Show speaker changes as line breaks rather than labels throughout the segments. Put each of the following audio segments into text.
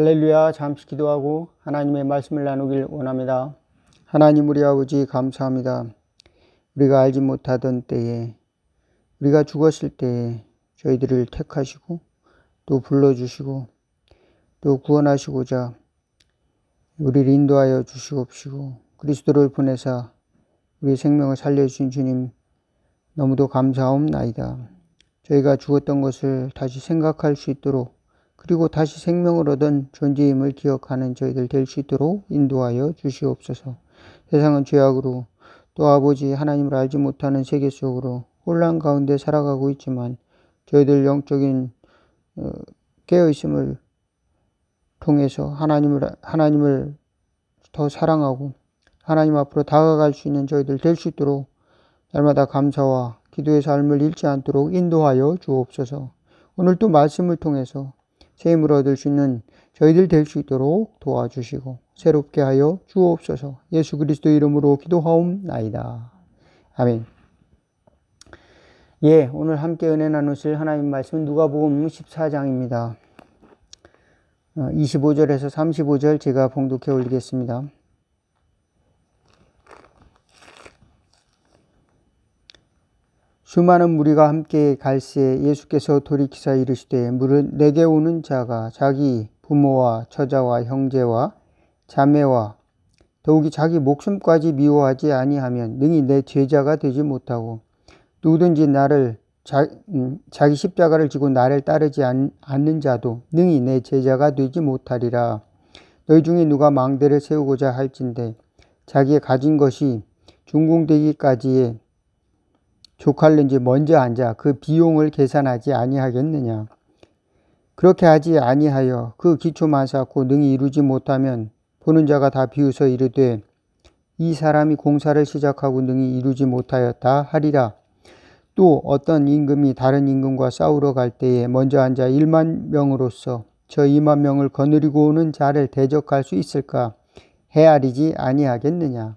할렐루야 잠시 기도하고 하나님의 말씀을 나누길 원합니다. 하나님 우리 아버지 감사합니다. 우리가 알지 못하던 때에 우리가 죽었을 때에 저희들을 택하시고 또 불러주시고 또 구원하시고자 우리를 인도하여 주시옵시고 그리스도를 보내사 우리 생명을 살려주신 주님 너무도 감사옵나이다. 저희가 죽었던 것을 다시 생각할 수 있도록 그리고 다시 생명을 얻은 존재임을 기억하는 저희들 될 수 있도록 인도하여 주시옵소서. 세상은 죄악으로 또 아버지 하나님을 알지 못하는 세계 속으로 혼란 가운데 살아가고 있지만 저희들 영적인 어, 깨어 있음을 통해서 하나님을 하나님을 더 사랑하고 하나님 앞으로 다가갈 수 있는 저희들 될 수 있도록 날마다 감사와 기도의 삶을 잃지 않도록 인도하여 주옵소서. 오늘 또 말씀을 통해서 새 힘을 얻을 수 있는 저희들 될 수 있도록 도와주시고 새롭게 하여 주옵소서. 예수 그리스도 이름으로 기도하옵나이다. 아멘. 예, 오늘 함께 은혜 나누실 하나님 말씀은 누가복음 14장입니다. 25절에서 35절 제가 봉독해 올리겠습니다. 수많은 무리가 함께 갈새 예수께서 돌이키사 이르시되 물은 내게 오는 자가 자기 부모와 처자와 형제와 자매와 더욱이 자기 목숨까지 미워하지 아니하면 능히 내 제자가 되지 못하고 누구든지 나를 자, 음, 자기 십자가를 지고 나를 따르지 않, 않는 자도 능히 내 제자가 되지 못하리라. 너희 중에 누가 망대를 세우고자 할진대 자기의 가진 것이 중궁되기까지에 족할는지 먼저 앉아 그 비용을 계산하지 아니하겠느냐. 그렇게 하지 아니하여 그 기초만 쌓고 능히 이루지 못하면 보는 자가 다 비웃어 이르되 이 사람이 공사를 시작하고 능히 이루지 못하였다 하리라. 또 어떤 임금이 다른 임금과 싸우러 갈 때에 먼저 앉아 1만 명으로서 저 2만 명을 거느리고 오는 자를 대적할 수 있을까? 헤아리지 아니하겠느냐.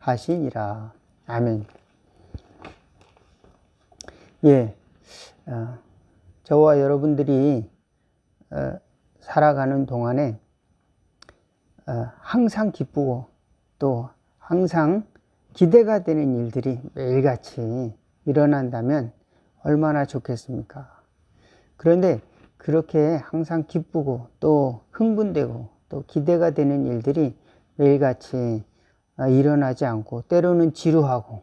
하시니라. 아멘. 예, 어, 저와 여러분들이 어, 살아가는 동안에 어, 항상 기쁘고 또 항상 기대가 되는 일들이 매일같이 일어난다면 얼마나 좋겠습니까? 그런데 그렇게 항상 기쁘고 또 흥분되고 또 기대가 되는 일들이 매일같이 아, 일어나지 않고 때로는 지루하고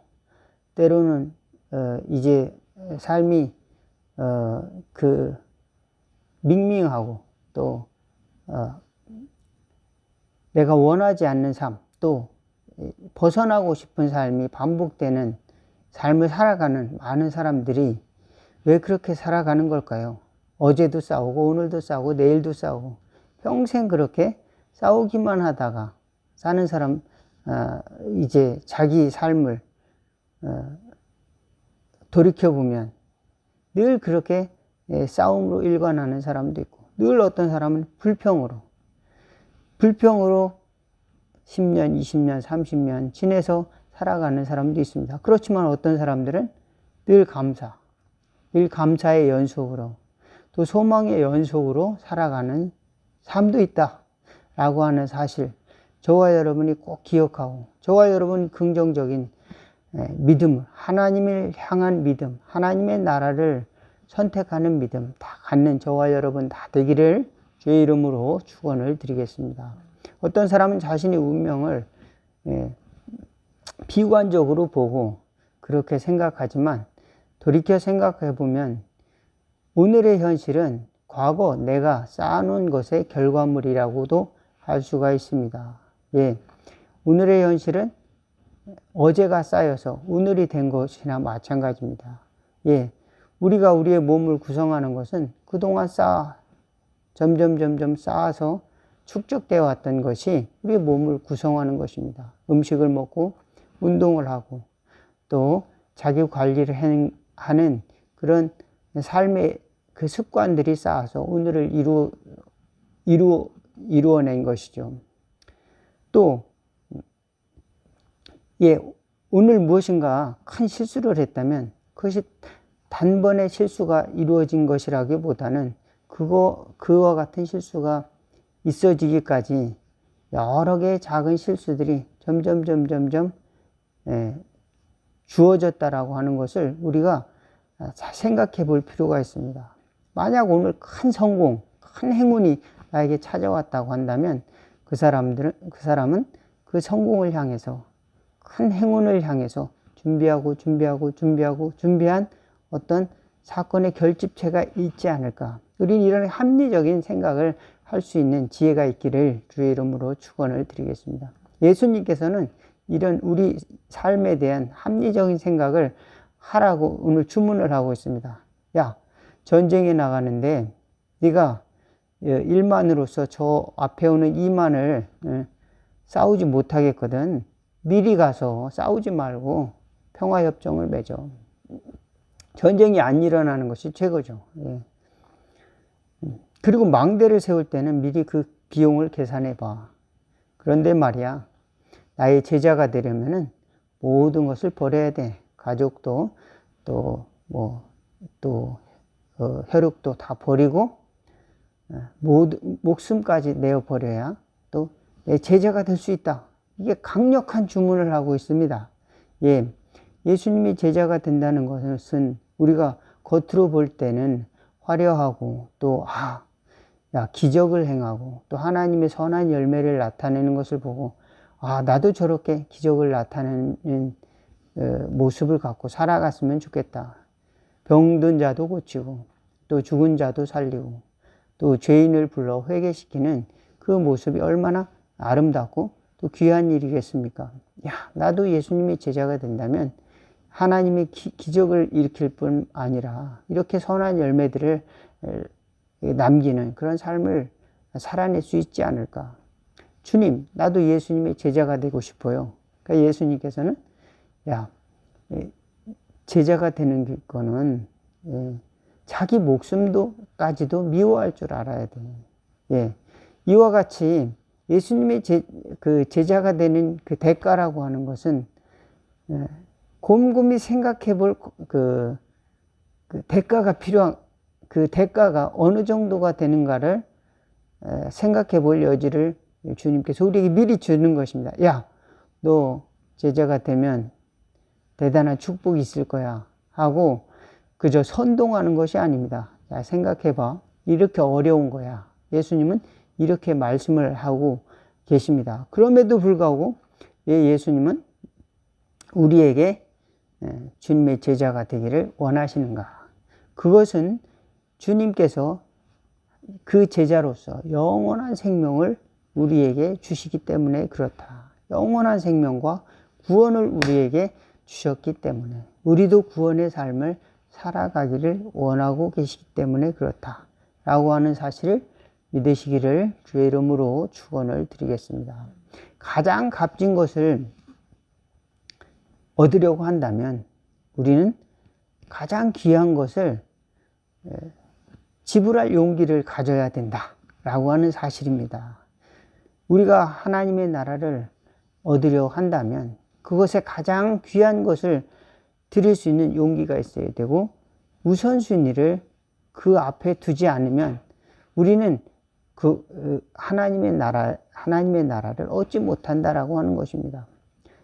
때로는 어 이제 삶이 어그 밍밍하고 또어 내가 원하지 않는 삶, 또 벗어나고 싶은 삶이 반복되는 삶을 살아가는 많은 사람들이 왜 그렇게 살아가는 걸까요? 어제도 싸우고 오늘도 싸우고 내일도 싸우고 평생 그렇게 싸우기만 하다가 사는 사람 어, 이제 자기 삶을 어, 돌이켜 보면 늘 그렇게 예, 싸움으로 일관하는 사람도 있고 늘 어떤 사람은 불평으로 불평으로 10년, 20년, 30년 지내서 살아가는 사람도 있습니다. 그렇지만 어떤 사람들은 늘 감사, 늘 감사의 연속으로 또 소망의 연속으로 살아가는 삶도 있다. 라고 하는 사실, 저와 여러분이 꼭 기억하고 저와 여러분 긍정적인 예, 믿음, 하나님을 향한 믿음, 하나님의 나라를 선택하는 믿음 다 갖는 저와 여러분 다 되기를 주의 이름으로 축원을 드리겠습니다. 어떤 사람은 자신의 운명을 예, 비관적으로 보고 그렇게 생각하지만 돌이켜 생각해 보면 오늘의 현실은 과거 내가 쌓아놓은 것의 결과물이라고도 할 수가 있습니다. 예. 오늘의 현실은 어제가 쌓여서 오늘이 된 것이나 마찬가지입니다. 예. 우리가 우리의 몸을 구성하는 것은 그동안 쌓아 점점 점점 쌓아서 축적되어 왔던 것이 우리의 몸을 구성하는 것입니다. 음식을 먹고 운동을 하고 또 자기 관리를 하는 그런 삶의 그 습관들이 쌓아서 오늘을 이루, 이루, 이루어낸 것이죠. 또, 예, 오늘 무엇인가 큰 실수를 했다면 그것이 단번에 실수가 이루어진 것이라기보다는 그거, 그와 같은 실수가 있어지기까지 여러 개의 작은 실수들이 점점, 점점, 점, 예, 주어졌다라고 하는 것을 우리가 잘 생각해 볼 필요가 있습니다. 만약 오늘 큰 성공, 큰 행운이 나에게 찾아왔다고 한다면 그 사람들은, 그 사람은 그 성공을 향해서 큰 행운을 향해서 준비하고 준비하고 준비하고 준비한 어떤 사건의 결집체가 있지 않을까. 우리는 이런 합리적인 생각을 할 수 있는 지혜가 있기를 주의 이름으로 축원을 드리겠습니다. 예수님께서는 이런 우리 삶에 대한 합리적인 생각을 하라고 오늘 주문을 하고 있습니다. 야, 전쟁에 나가는데 네가 1만으로서 저 앞에 오는 2만을 싸우지 못하겠거든. 미리 가서 싸우지 말고 평화협정을 맺어. 전쟁이 안 일어나는 것이 최고죠. 예. 그리고 망대를 세울 때는 미리 그 비용을 계산해 봐. 그런데 말이야, 나의 제자가 되려면은 모든 것을 버려야 돼. 가족도 또 뭐또 어, 혈육도 다 버리고 모두 목숨까지 내어 버려야 또 내 제자가 될 수 있다. 이게 강력한 주문을 하고 있습니다. 예, 예수님이 제자가 된다는 것은 우리가 겉으로 볼 때는 화려하고 또 아, 야 기적을 행하고 또 하나님의 선한 열매를 나타내는 것을 보고 아 나도 저렇게 기적을 나타내는 모습을 갖고 살아갔으면 좋겠다. 병든 자도 고치고 또 죽은 자도 살리고 또 죄인을 불러 회개시키는 그 모습이 얼마나 아름답고 또 귀한 일이겠습니까? 야, 나도 예수님의 제자가 된다면 하나님의 기, 기적을 일으킬 뿐 아니라 이렇게 선한 열매들을 남기는 그런 삶을 살아낼 수 있지 않을까. 주님, 나도 예수님의 제자가 되고 싶어요. 그러니까 예수님께서는 야, 제자가 되는 거는 자기 목숨도까지도 미워할 줄 알아야 돼. 예. 이와 같이 예수님의 제, 그 제자가 되는 그 대가라고 하는 것은 곰곰이 생각해 볼 그, 그 대가가 필요한 그 대가가 어느 정도가 되는가를 생각해 볼 여지를 주님께서 우리에게 미리 주는 것입니다. 야, 너 제자가 되면 대단한 축복이 있을 거야. 하고 그저 선동하는 것이 아닙니다. 자, 생각해 봐. 이렇게 어려운 거야. 예수님은 이렇게 말씀을 하고 계십니다. 그럼에도 불구하고 예수님은 우리에게 주님의 제자가 되기를 원하시는가? 그것은 주님께서 그 제자로서 영원한 생명을 우리에게 주시기 때문에 그렇다. 영원한 생명과 구원을 우리에게 주셨기 때문에 우리도 구원의 삶을 살아가기를 원하고 계시기 때문에 그렇다. 라고 하는 사실을 믿으시기를 주의 이름으로 축원을 드리겠습니다. 가장 값진 것을 얻으려고 한다면 우리는 가장 귀한 것을 지불할 용기를 가져야 된다 라고 하는 사실입니다. 우리가 하나님의 나라를 얻으려 한다면 그것에 가장 귀한 것을 드릴 수 있는 용기가 있어야 되고 우선순위를 그 앞에 두지 않으면 우리는 그 하나님의 나라 하나님의 나라를 얻지 못한다라고 하는 것입니다.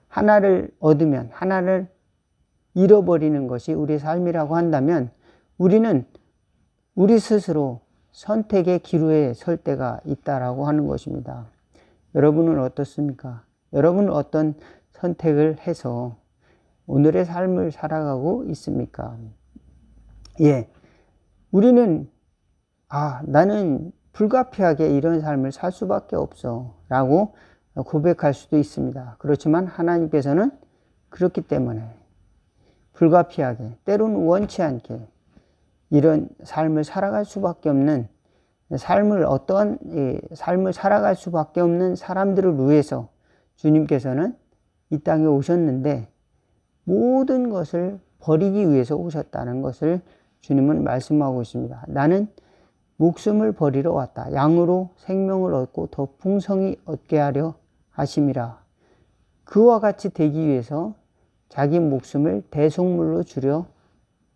하나를 얻으면 하나를 잃어버리는 것이 우리 삶이라고 한다면 우리는 우리 스스로 선택의 기로에 설 때가 있다라고 하는 것입니다. 여러분은 어떻습니까? 여러분은 어떤 선택을 해서 오늘의 삶을 살아가고 있습니까? 예. 우리는, 아, 나는 불가피하게 이런 삶을 살 수밖에 없어. 라고 고백할 수도 있습니다. 그렇지만 하나님께서는 그렇기 때문에 불가피하게, 때로는 원치 않게 이런 삶을 살아갈 수밖에 없는 삶을 어떤 예, 삶을 살아갈 수밖에 없는 사람들을 위해서 주님께서는 이 땅에 오셨는데 모든 것을 버리기 위해서 오셨다는 것을 주님은 말씀하고 있습니다. 나는 목숨을 버리러 왔다. 양으로 생명을 얻고 더 풍성히 얻게 하려 하심이라. 그와 같이 되기 위해서 자기 목숨을 대속물로 주려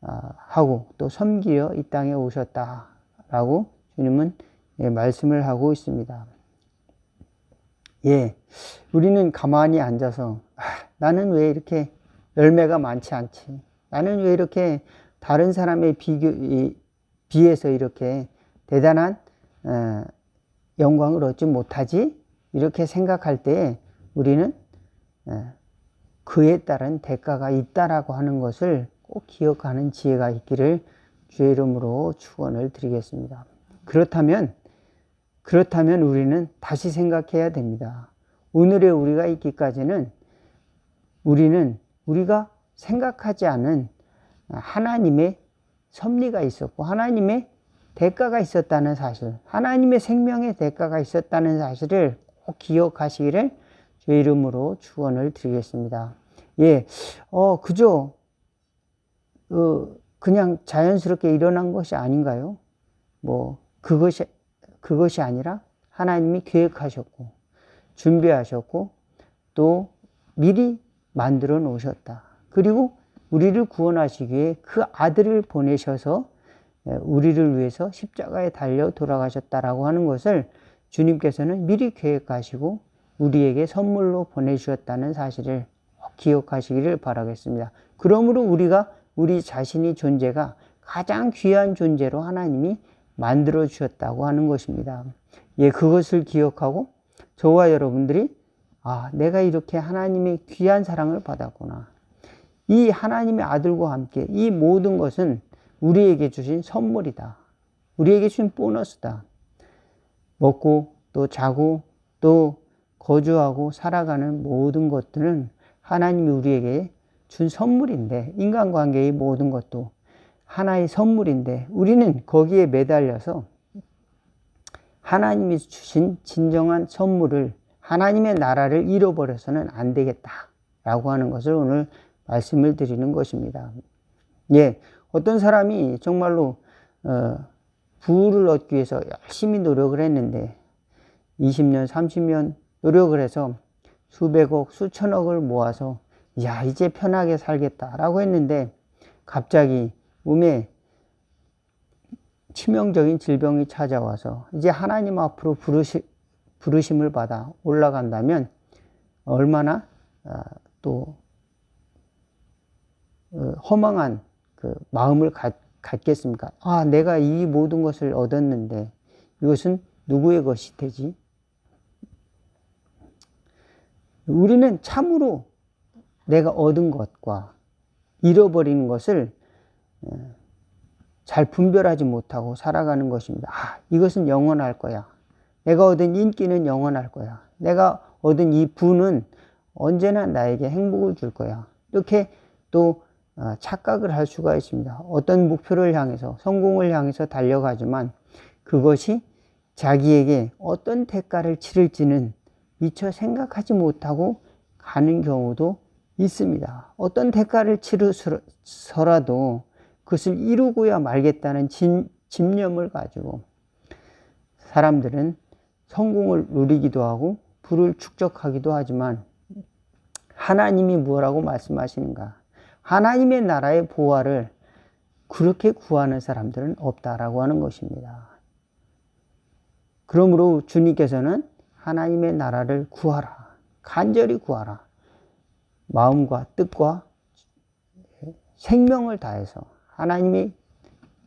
아, 하고 또 섬기려 이 땅에 오셨다라고 주님은 예, 말씀을 하고 있습니다. 예, 우리는 가만히 앉아서 아, 나는 왜 이렇게 열매가 많지 않지? 나는 왜 이렇게 다른 사람의 비교, 비해서 이렇게 대단한 어, 영광을 얻지 못하지? 이렇게 생각할 때 우리는 어, 그에 따른 대가가 있다라고 하는 것을 꼭 기억하는 지혜가 있기를 주의 이름으로 축원을 드리겠습니다. 그렇다면 그렇다면 우리는 다시 생각해야 됩니다. 오늘의 우리가 있기까지는 우리는 우리가 생각하지 않은 하나님의 섭리가 있었고 하나님의 대가가 있었다는 사실, 하나님의 생명의 대가가 있었다는 사실을 꼭 기억하시기를 주의 이름으로 축원을 드리겠습니다. 예, 어 그저 어, 그냥 자연스럽게 일어난 것이 아닌가요? 뭐 그것이 그것이 아니라 하나님이 계획하셨고 준비하셨고 또 미리 만들어 놓으셨다. 그리고 우리를 구원하시기 위해 그 아들을 보내셔서 우리를 위해서 십자가에 달려 돌아가셨다라고 하는 것을 주님께서는 미리 계획하시고 우리에게 선물로 보내주셨다는 사실을 기억하시기를 바라겠습니다. 그러므로 우리가 우리 자신이 존재가 가장 귀한 존재로 하나님이 만들어 주셨다고 하는 것입니다. 예, 그것을 기억하고 저와 여러분들이 아, 내가 이렇게 하나님의 귀한 사랑을 받았구나. 이 하나님의 아들과 함께 이 모든 것은 우리에게 주신 선물이다. 우리에게 주신 보너스다. 먹고 또 자고 또 거주하고 살아가는 모든 것들은 하나님이 우리에게 준 선물인데 인간관계의 모든 것도 하나의 선물인데 우리는 거기에 매달려서 하나님이 주신 진정한 선물을 하나님의 나라를 잃어버려서는 안 되겠다라고 하는 것을 오늘 말씀을 드리는 것입니다. 예, 어떤 사람이 정말로 어, 부를 얻기 위해서 열심히 노력을 했는데 20년, 30년 노력을 해서 수백억, 수천억을 모아서 야 이제 편하게 살겠다라고 했는데 갑자기 몸에 치명적인 질병이 찾아와서 이제 하나님 앞으로 부르시, 부르심을 받아 올라간다면 얼마나 어, 또 어, 허망한 그 마음을 갖, 갖겠습니까? 아, 내가 이 모든 것을 얻었는데 이것은 누구의 것이 되지? 우리는 참으로 내가 얻은 것과 잃어버리는 것을 어, 잘 분별하지 못하고 살아가는 것입니다. 아, 이것은 영원할 거야. 내가 얻은 인기는 영원할 거야. 내가 얻은 이 부는 언제나 나에게 행복을 줄 거야. 이렇게 또 어, 착각을 할 수가 있습니다. 어떤 목표를 향해서, 성공을 향해서 달려가지만 그것이 자기에게 어떤 대가를 치를지는 미처 생각하지 못하고 가는 경우도 있습니다. 어떤 대가를 치르서라도 그것을 이루고야 말겠다는 진, 집념을 가지고 사람들은 성공을 누리기도 하고 부를 축적하기도 하지만 하나님이 무엇라고 말씀하시는가? 하나님의 나라의 보화를 그렇게 구하는 사람들은 없다라고 하는 것입니다. 그러므로 주님께서는 하나님의 나라를 구하라. 간절히 구하라. 마음과 뜻과 생명을 다해서 하나님이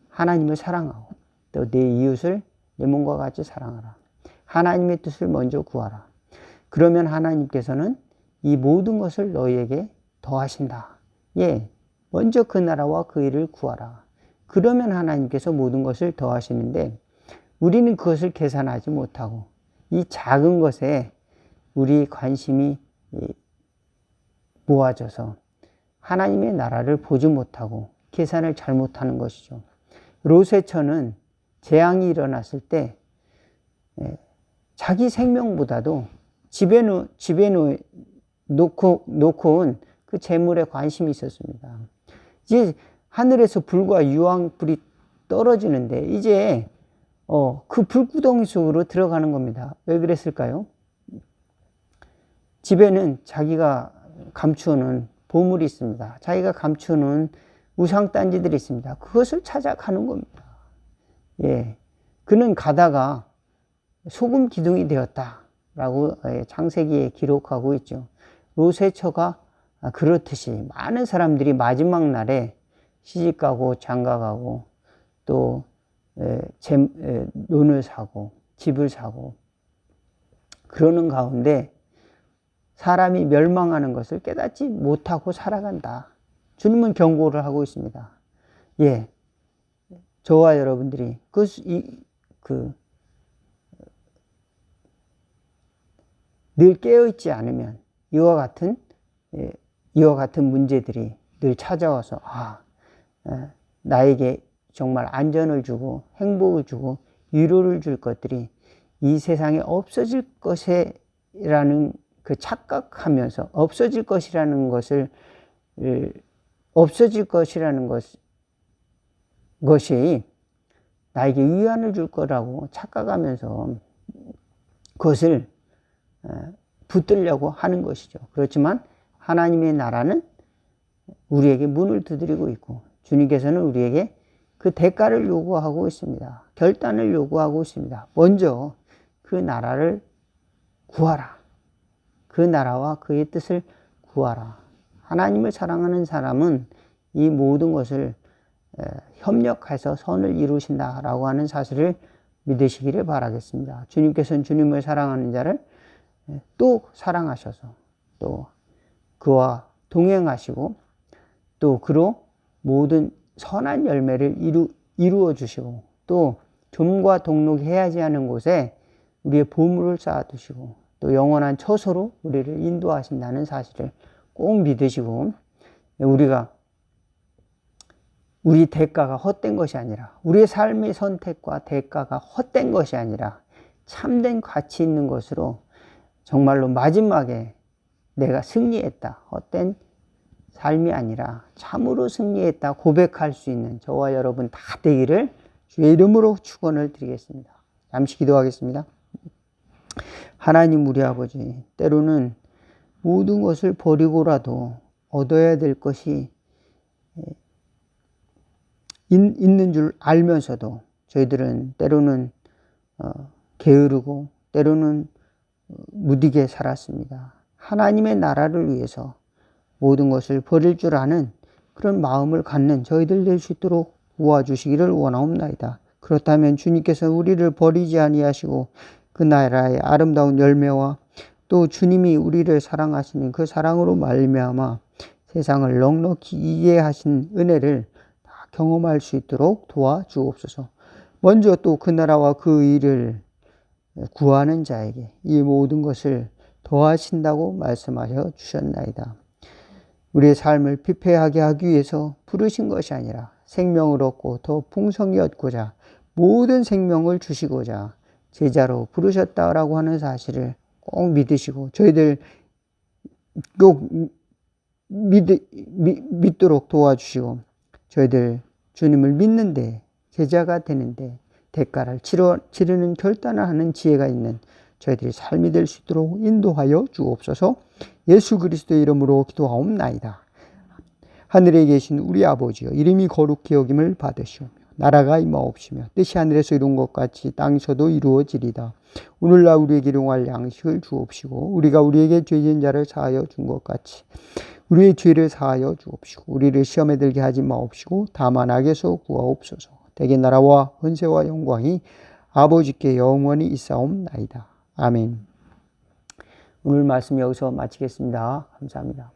하나님을 사랑하고 또 내 이웃을 내 몸과 같이 사랑하라. 하나님의 뜻을 먼저 구하라. 그러면 하나님께서는 이 모든 것을 너희에게 더하신다. 예, 먼저 그 나라와 그 일을 구하라. 그러면 하나님께서 모든 것을 더하시는데 우리는 그것을 계산하지 못하고 이 작은 것에 우리 관심이 모아져서 하나님의 나라를 보지 못하고 계산을 잘못하는 것이죠. 로세처는 재앙이 일어났을 때 예, 자기 생명보다도 집에 놓, 집에 놓, 놓고, 놓고 온 그 재물에 관심이 있었습니다. 이제 하늘에서 불과 유황불이 떨어지는데 이제 어, 그 불구덩이 속으로 들어가는 겁니다. 왜 그랬을까요? 집에는 자기가 감추어놓은 보물이 있습니다. 자기가 감추어놓은 우상단지들이 있습니다. 그것을 찾아가는 겁니다. 예. 그는 가다가 소금 기둥이 되었다라고 예, 창세기에 기록하고 있죠. 롯의 처가 그렇듯이 많은 사람들이 마지막 날에 시집가고 장가가고 또 에, 재, 에, 논을 사고 집을 사고 그러는 가운데 사람이 멸망하는 것을 깨닫지 못하고 살아간다. 주님은 경고를 하고 있습니다. 예. 저와 여러분들이 그, 이, 그, 늘 깨어있지 않으면 이와 같은, 예, 이와 같은 문제들이 늘 찾아와서, 아, 예, 나에게 정말 안전을 주고 행복을 주고 위로를 줄 것들이 이 세상에 없어질 것이라는 그 착각하면서 없어질 것이라는 것을 없어질 것이라는 것, 것이 나에게 위안을 줄 거라고 착각하면서 그것을 붙들려고 하는 것이죠. 그렇지만 하나님의 나라는 우리에게 문을 두드리고 있고 주님께서는 우리에게 그 대가를 요구하고 있습니다. 결단을 요구하고 있습니다. 먼저 그 나라를 구하라. 그 나라와 그의 뜻을 구하라. 하나님을 사랑하는 사람은 이 모든 것을 협력해서 선을 이루신다라고 하는 사실을 믿으시기를 바라겠습니다. 주님께서는 주님을 사랑하는 자를 또 사랑하셔서 또 그와 동행하시고 또 그로 모든 선한 열매를 이루, 이루어 주시고 또 좀과 동록 해야지 하는 곳에 우리의 보물을 쌓아두시고 또 영원한 처소로 우리를 인도하신다는 사실을 꼭 믿으시고 우리가 우리 대가가 헛된 것이 아니라 우리의 삶의 선택과 대가가 헛된 것이 아니라 참된 가치 있는 것으로 정말로 마지막에 내가 승리했다. 헛된 삶이 아니라 참으로 승리했다 고백할 수 있는 저와 여러분 다 되기를 주의 이름으로 축원을 드리겠습니다. 잠시 기도하겠습니다. 하나님 우리 아버지 때로는 모든 것을 버리고라도 얻어야 될 것이 있는 줄 알면서도 저희들은 때로는 어, 게으르고 때로는 어, 무디게 살았습니다. 하나님의 나라를 위해서 모든 것을 버릴 줄 아는 그런 마음을 갖는 저희들 될 수 있도록 도와주시기를 원하옵나이다. 그렇다면 주님께서 우리를 버리지 아니하시고 그 나라의 아름다운 열매와 또 주님이 우리를 사랑하시는 그 사랑으로 말미암아 세상을 넉넉히 이해하신 은혜를 다 경험할 수 있도록 도와주옵소서. 먼저 또 그 나라와 그 일을 구하는 자에게 이 모든 것을 더하신다고 말씀하셔 주셨나이다. 우리의 삶을 피폐하게 하기 위해서 부르신 것이 아니라 생명을 얻고 더 풍성히 얻고자 모든 생명을 주시고자 제자로 부르셨다라고 하는 사실을 꼭 믿으시고 저희들 꼭 믿, 믿, 믿도록 도와주시고 저희들 주님을 믿는데 제자가 되는데 대가를 치러, 치르는 결단을 하는 지혜가 있는 저희들이 삶이 될 수 있도록 인도하여 주옵소서 예수 그리스도의 이름으로 기도하옵나이다. 하늘에 계신 우리 아버지여 이름이 거룩히 여김을 받으시오며 나라가 임하옵시며 뜻이 하늘에서 이룬 것 같이 땅에서도 이루어지리다. 오늘날 우리에게 일용할 양식을 주옵시고 우리가 우리에게 죄진 자를 사하여 준 것 같이 우리의 죄를 사하여 주옵시고 우리를 시험에 들게 하지 마옵시고 다만 악에서 구하옵소서. 대개 나라와 헌세와 영광이 아버지께 영원히 있사옵나이다. 아멘. 오늘 말씀 여기서 마치겠습니다. 감사합니다.